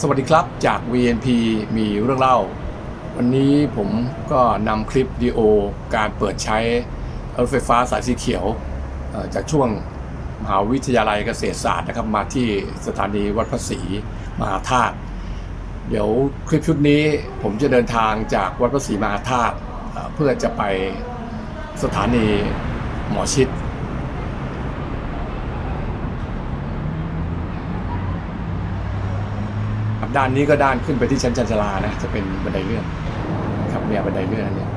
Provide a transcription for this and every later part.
สวัสดีครับจาก VNP มีเรื่องเล่า วันนี้ผมก็นำคลิปวิดีโอการเปิดใช้รถไฟฟ้าสายสีเขียวจากช่วงมหาวิทยาลัยเกษตรศาสตร์นะครับมาที่สถานีวัดพระศรีมหาธาตุเดี๋ยวคลิปชุดนี้ผมจะเดินทางจากวัดพระศรีมหาธาตุเพื่อจะไปสถานีหมอชิด ครับ ด้านนี้ก็ด้านขึ้นไปที่ชั้นจันจลานะจะเป็นบันไดเลื่อนครับเนี่ยบันไดเลื่อนอันเนี้ย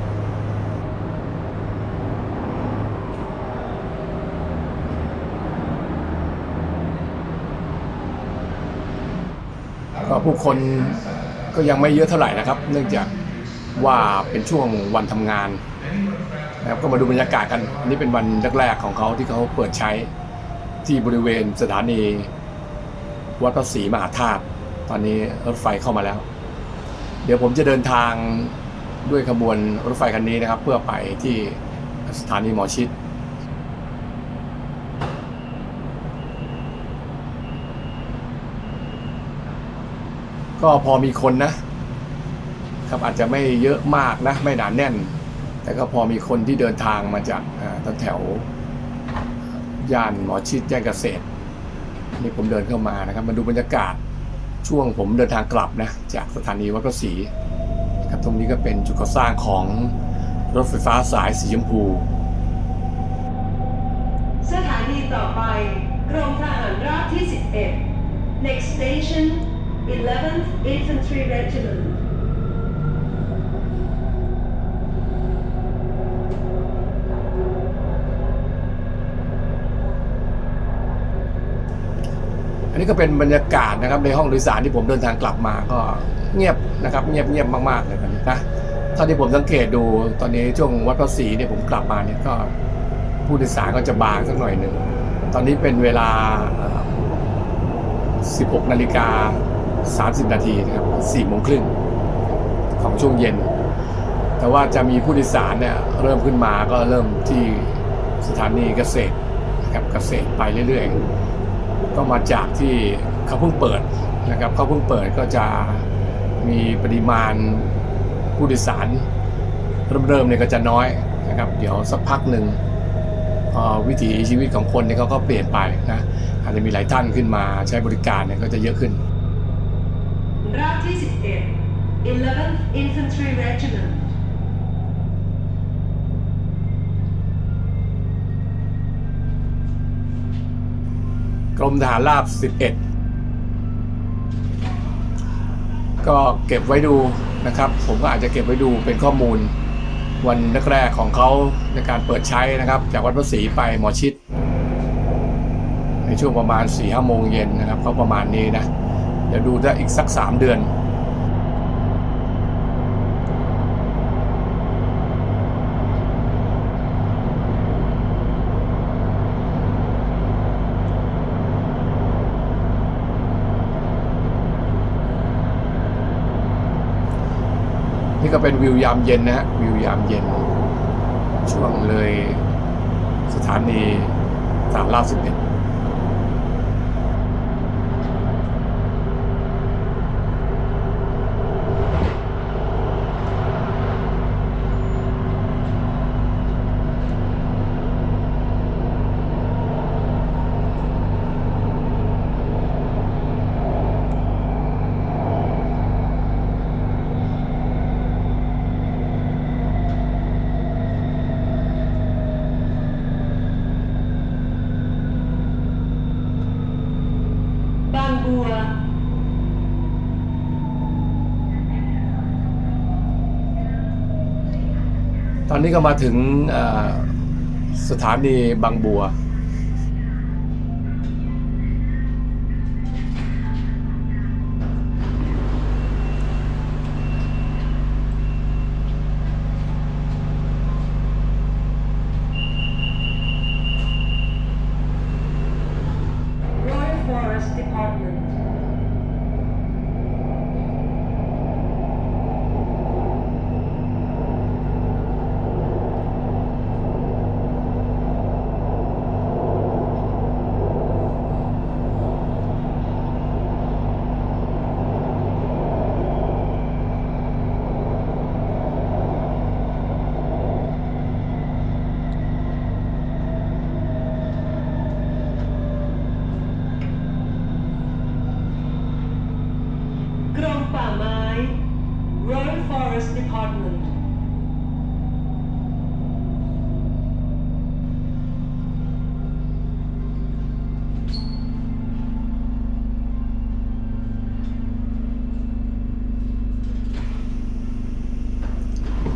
ก็ผู้คนก็ยังไม่เยอะเท่าไหร่นะครับ เนื่องจากว่าเป็นช่วงวันทำงานนะครับก็มาดูบรรยากาศกันอันนี้เป็นวันแรกๆของเขาที่เขาเปิดใช้ที่บริเวณสถานีวัดพระศรีมหาธาตุ ตอนนี้รถไฟเข้ามาแล้ว เดี๋ยวผมจะเดินทางด้วยขบวนรถไฟคันนี้นะครับ เพื่อไปที่สถานีหมอชิดก็พอมีคนนะครับอาจจะไม่เยอะมากนะ ไม่หนาแน่น แต่ก็พอมีคนที่เดินทางมาจากอ่าแถวย่านหมอชิดแจ้งเกษตรนี่ผมเดินเข้ามานะครับ มาดูบรรยากาศ ช่วงผมเดินทางกลับนะ จากสถานีวัดพระศรีครับตรงนี้ก็เป็นจุดก่อสร้างของรถไฟฟ้าสายสีชมพู สถานีต่อไปกรมทหารราบที่ 11 Next station 11th Infantry Regiment นนี้ก็เป็นบรรยากาศนะครับในห้องโดยสารที่ผมเดินทางกลับมาก็เงียบนะครับ เงียบเงียบมากๆเลยตอนนี้นะเท่าที่ผมสังเกตดูตอนนี้ช่วงวัดพระศรีเนี่ยผมกลับมาเนี่ยก็ผู้โดยสารก็จะบางสักหน่อยหนึ่งตอนนี้เป็นเวลา 16นาฬิกา30 นาทีนะครับ4โมงครึ่งของช่วงเย็น แต่ว่าจะมีผู้โดยสารเนี่ยเริ่มขึ้นมาก็เริ่มที่สถานีเกษตรนะครับเกษตรไปเรื่อยๆ ก็มาจากที่เขาเพิ่งเปิดนะครับเขาเพิ่งเปิดก็จะมีปริมาณผู้โดยสาร เริ่มเริ่มเนี่ยก็จะน้อยนะครับ เดี๋ยวสักพักหนึ่งวิถีชีวิตของคนเนี่ยเขาก็เปลี่ยนไปนะอาจจะมีหลายท่านขึ้นมาใช้บริการเนี่ยก็จะเยอะขึ้นราบที่11 11th Infantry Regiment กรมทหารราบ 11 ก็เก็บไว้ดูนะครับ ผมก็อาจจะเก็บไว้ดูเป็นข้อมูล วันแรกๆของเขาในการเปิดใช้นะครับ จากวัดพระศรีไปหมอชิด ในช่วงประมาณ4ี่ห้าโมงเย็นนะครับเขาประมาณนี้นะ เดี๋ยวดูได้อีกสัก 3 เดือน นี่ก็เป็นวิวยามเย็นนะฮะวิวยามเย็น ช่วงเลยสถานีสามราสิบเอ็ดัว ตอนนี้ก็มาถึงสถานีบางบัว Royal Forest Department น กรมป่าไม้ Royal Forest Department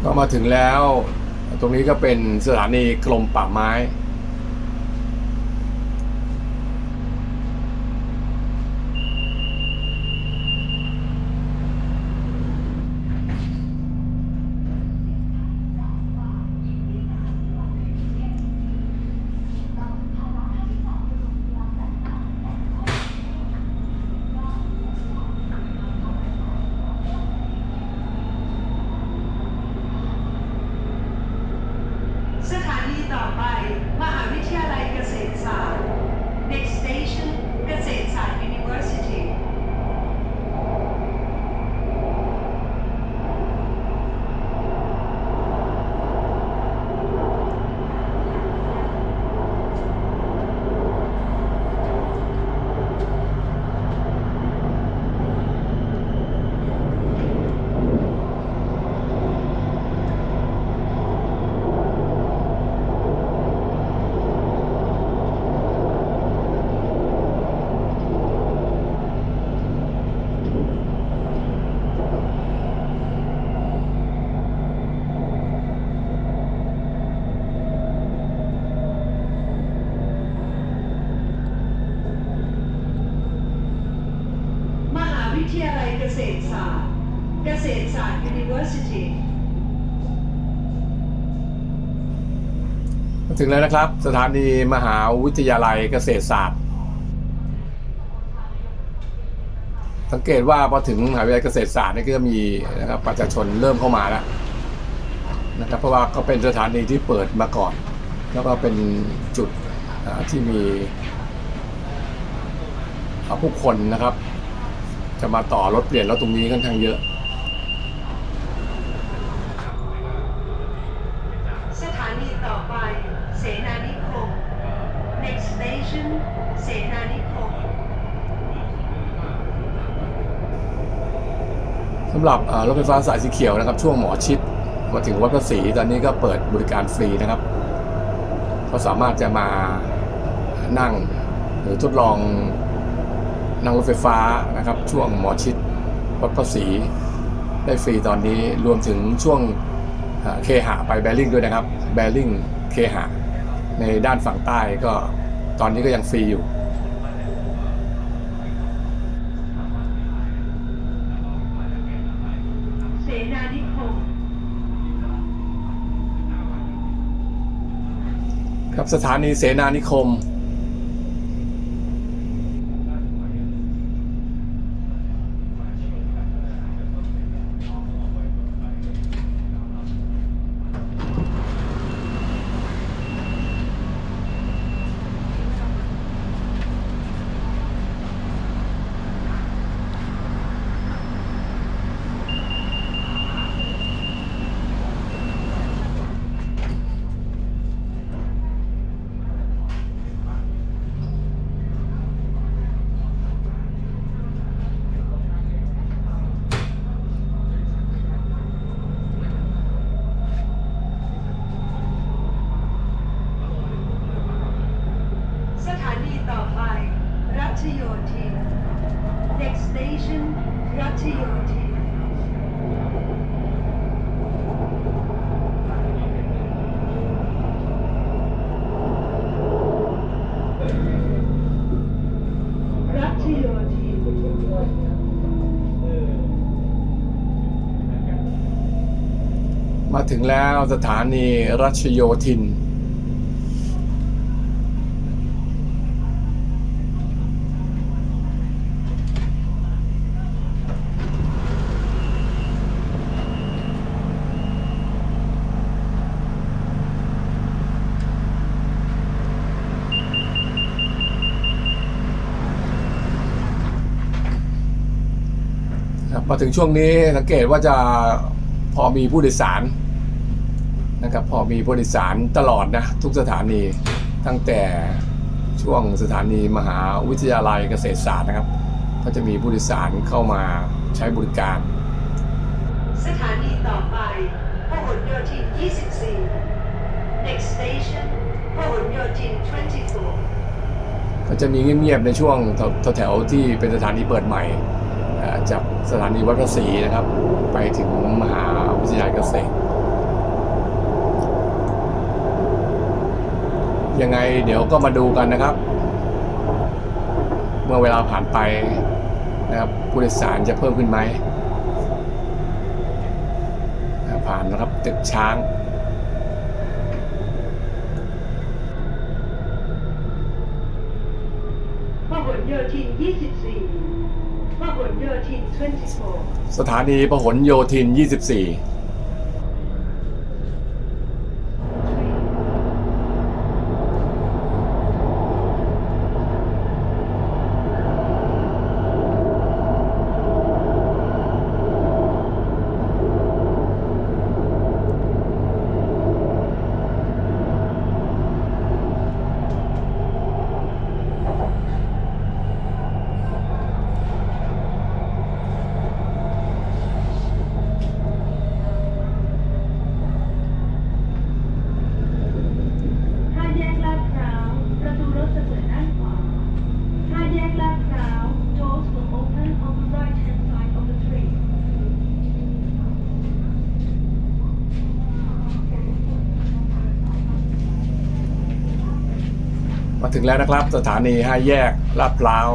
ก็มาถึงแล้ว ตรงนี้ก็เป็นสถานีกรมป่าไม้ สถานีต่อไป มหาวิทยาลัยเกษตรศาสตร์ Next station เกษตรศาสตร์ University มหาวิทยาลัยเกษตรศาสตร์ เกษตรศาสตร์ University มา ถึงแล้วนะครับ สถานีมหาวิทยาลัยเกษตรศาสตร์ สังเกตว่าพอถึงมหาวิทยาลัยเกษตรศาสตร์นี่ก็มีนะครับประชาชนเริ่มเข้ามาแล้วนะครับเพราะว่าก็เป็นสถานีที่เปิดมาก่อน แล้วก็เป็นจุดที่มีผู้คนนะครับ จะมาต่อรถเปลี่ยนรถตรงนี้ค่อนข้างเยอะสถานีต่อไป เสนานิคม Next station เสนานิคมสำหรับรถไฟฟ้าสายสีเขียวนะครับ ช่วงหมอชิดมาถึงวัดพระศรีตอนนี้ก็เปิดบริการฟรีนะครับก็สามารถจะมานั่งหรือทดลองนั่งรถไฟฟ้านะครับ ช่วงหมอชิดวัดพระศรีได้ฟรีตอนนี้รวมถึงช่วงเคหะไปแบริ่งด้วยนะครับ แบริ่งเคหะ ในด้านฝั่งใต้ก็ตอนนี้ก็ยังฟรีอยู่เสนานิคมครับสถานีเสนานิคม สถานีต่อไป รัชโยธิน Next station รัชโยธินรัชโยธินมาถึงแล้วสถานีรัชโยธิน มาถึงช่วงนี้สังเกตว่าจะพอมีผู้โดยสารนะครับพอมีผู้โดยสารตลอดนะทุกสถานีตั้งแต่ช่วงสถานีมหาวิทยาลัยเกษตรศาสตร์นะครับ ก็จะมีผู้โดยสารเข้ามาใช้บริการ สถานีต่อไปพหลโยธิน 24 Next station พหลโยธิน 24 ก็จะมีเงียบๆในช่วงแถวๆที่เป็นสถานีเปิดใหม่เอ่อ จากสถานีวัดพระศรีนะครับ ไปถึงมหาวิทยาลัยเกษตรยังไงเดี๋ยวก็มาดูกันนะครับ เมื่อเวลาผ่านไปนะครับผู้โดยสารจะเพิ่มขึ้นไหมผ่านนะครับตึกช้างพหลโยธิน 24 สถานีพหลโยธิน 24 ห้าแยกลาดพร้าว ประตูรถจะเปิดด้านขวาห้าแยกลาดพร้าว doors will open on the right hand side of the train มา ถึงแล้วนะครับ สถานีห้าแยกลาดพร้าว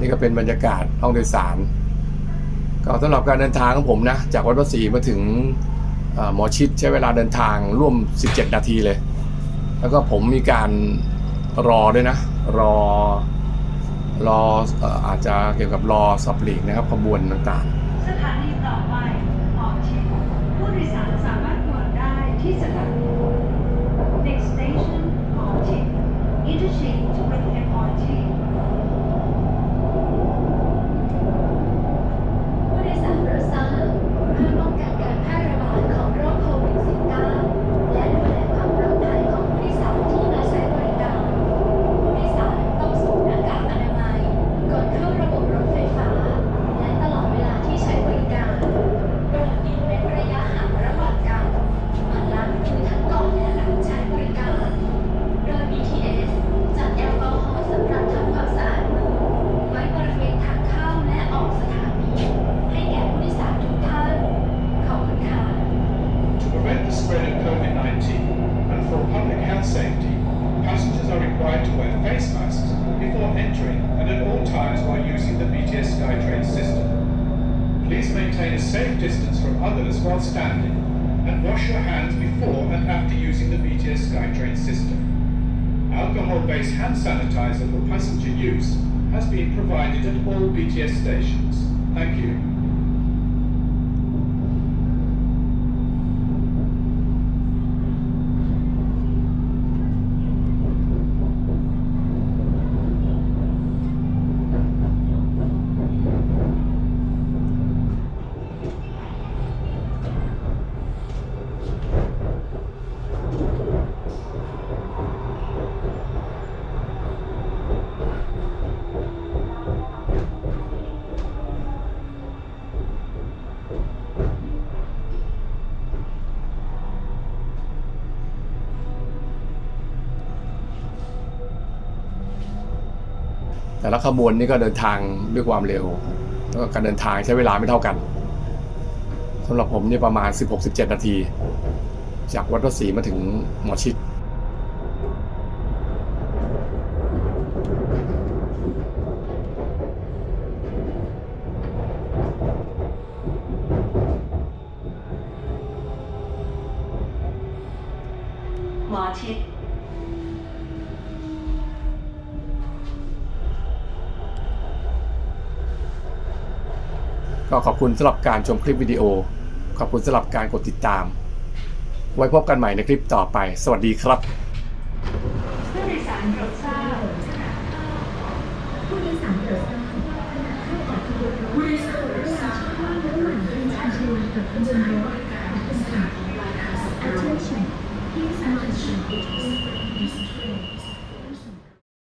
นี่ก็เป็นบรรยากาศห้องโดยสาร ก็สำหรับการเดินทางของผมนะ จากวัดพระศรีมาถึง หมอชิดใช้เวลาเดินทางร่วม 17 นาทีเลย แล้วก็ผมมีการรอด้วยนะ รอรออาจจะเกี่ยวกับรอสับหลีกนะครับขบวนต่างสถานีต่อไปหอชิดผู้โดยสารสามารถนอนได้ที่สถานี Next station หมอชิด Interchange distance from others while standing and wash your hands before and after using the BTS SkyTrain system. Alcohol-based hand sanitizer for passenger use has been provided at all BTS stations. Thank you. แต่ละขบวนนี่ก็เดินทางด้วยความเร็ว แล้วก็การเดินทางใช้เวลาไม่เท่ากันสำหรับผมนี่ประมาณ 16-17 นาที จากวัดพระศรีมาถึงหมอชิด ก็ขอบคุณสำหรับการชมคลิปวิดีโอ ขอบคุณสำหรับการกดติดตาม ไว้พบกันใหม่ในคลิปต่อไป สวัสดีครับผู้โดยสารรดทรผู้โดยสารรดทรผู้โดยสารรดทราบระดินางรถขอบคุณค่ะ Attention, please.